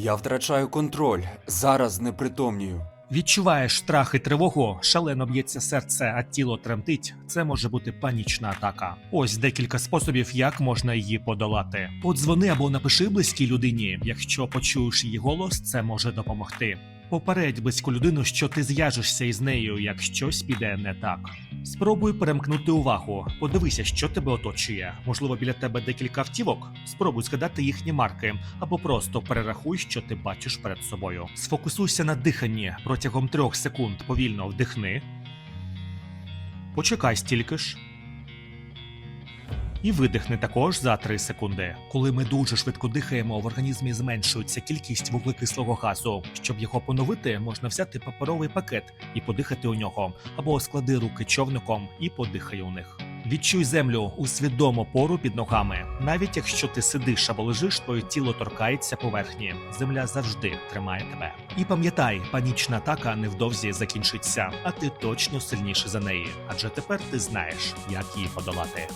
Я втрачаю контроль. Зараз непритомнію. Відчуваєш страх і тривогу, шалено б'ється серце, а тіло тремтить. Це може бути панічна атака. Ось декілька способів, як можна її подолати. Подзвони або напиши близькій людині. Якщо почуєш її голос, це може допомогти. Попередь близьку людину, що ти зв'яжешся із нею, як щось піде не так. Спробуй перемкнути увагу. Подивися, що тебе оточує. Можливо, біля тебе декілька автівок. Спробуй згадати їхні марки, або просто перерахуй, що ти бачиш перед собою. Сфокусуйся на диханні протягом трьох секунд. Повільно вдихни. Почекай стільки ж. І видихни також за 3 секунди. Коли ми дуже швидко дихаємо, в організмі зменшується кількість вуглекислого газу. Щоб його поновити, можна взяти паперовий пакет і подихати у нього, або склади руки човником і подихай у них. Відчуй землю у свідому пору під ногами. Навіть якщо ти сидиш або лежиш, твоє тіло торкається поверхні. Земля завжди тримає тебе. І пам'ятай, панічна атака невдовзі закінчиться, а ти точно сильніший за неї, адже тепер ти знаєш, як її подолати.